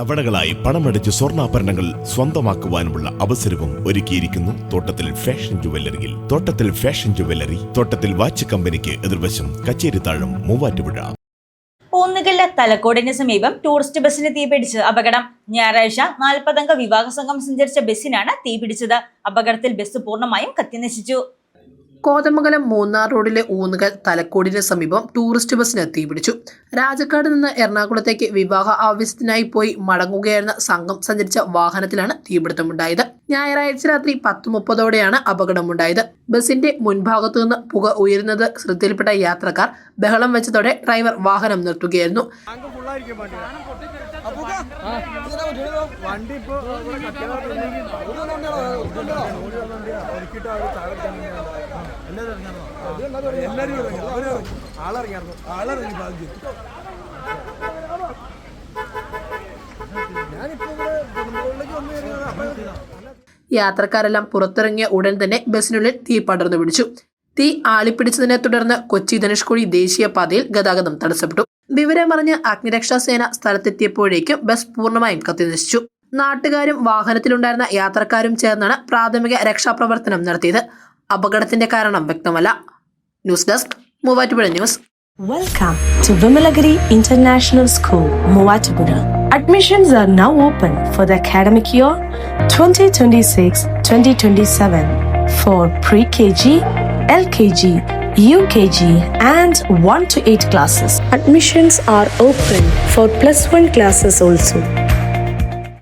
തവണകളായി പണമടിച്ച് സ്വർണാഭരണങ്ങൾ സ്വന്തമാക്കുവാനുമുള്ള അവസരവും ഒരുക്കിയിരിക്കുന്നു തോട്ടത്തിൽ ഫാഷൻ ജുവല്ലറിയിൽ. തോട്ടത്തിൽ ഫാഷൻ ജുവല്ലറി തോട്ടത്തിൽ വാച്ച് കമ്പനിക്ക് എതിർവശം കച്ചേരി കച്ചേരിത്താഴം മൂവാറ്റുപുഴ. ഒന്നുകില്ല തലക്കോടിന് സമീപം ടൂറിസ്റ്റ് ബസ്സിന് തീപിടിച്ച് അപകടം. ഞായറാഴ്ച നാൽപ്പതംഗ വിവാഹ സംഘം സഞ്ചരിച്ച ബസ്സിനാണ് തീപിടിച്ചത് അപകടത്തിൽ ബസ് പൂർണമായും കത്തിനശിച്ചു. കോതമംഗലം മൂന്നാർ റോഡിലെ ഊന്നുകൽ തലക്കോടിന് സമീപം ടൂറിസ്റ്റ് ബസ്സിന് തീപിടിച്ചു. രാജക്കാട് നിന്ന് എറണാകുളത്തേക്ക് വിവാഹ ആവശ്യത്തിനായി പോയി മടങ്ങുകയായിരുന്ന സംഘം സഞ്ചരിച്ച വാഹനത്തിലാണ് തീപിടുത്തമുണ്ടായത്. ഞായറാഴ്ച രാത്രി പത്ത് മുപ്പതോടെയാണ് അപകടമുണ്ടായത്. ബസിന്റെ മുൻഭാഗത്തു നിന്ന് പുക ഉയരുന്നത് ശ്രദ്ധയിൽപ്പെട്ട യാത്രക്കാർ ബഹളം വെച്ചതോടെ ഡ്രൈവർ വാഹനം നിർത്തുകയായിരുന്നു. വണ്ടി ഇപ്പോ എല്ലാവരും ഭാഗ്യം യാത്രക്കാരെല്ലാം പുറത്തിറങ്ങിയ ഉടൻ തന്നെ ബസ്സിനുള്ളിൽ തീ പടർന്നു പിടിച്ചു. തീ ആളിപ്പിടിച്ചതിനെ തുടർന്ന് കൊച്ചി ധനുഷ്കോടി ദേശീയപാതയിൽ ഗതാഗതം തടസ്സപ്പെട്ടു. വിവരമറിഞ്ഞ് അഗ്നിരക്ഷാസേന സ്ഥലത്തെത്തിയപ്പോഴേക്കും ബസ് പൂർണമായും കത്തിനശിച്ചു. നാട്ടുകാരും വാഹനത്തിലുണ്ടായിരുന്ന യാത്രക്കാരും ചേർന്നാണ് പ്രാഥമിക രക്ഷാപ്രവർത്തനം നടത്തിയത്. അപകടത്തിന്റെ കാരണം വ്യക്തമല്ല. News desk Muvattupuzha news. Welcome to Vimalagiri international school Muvattupuzha admissions are now open for the academic year twenty twenty six twenty twenty seven for pre K G L K G U K G and one to eight classes admissions are open for plus one classes also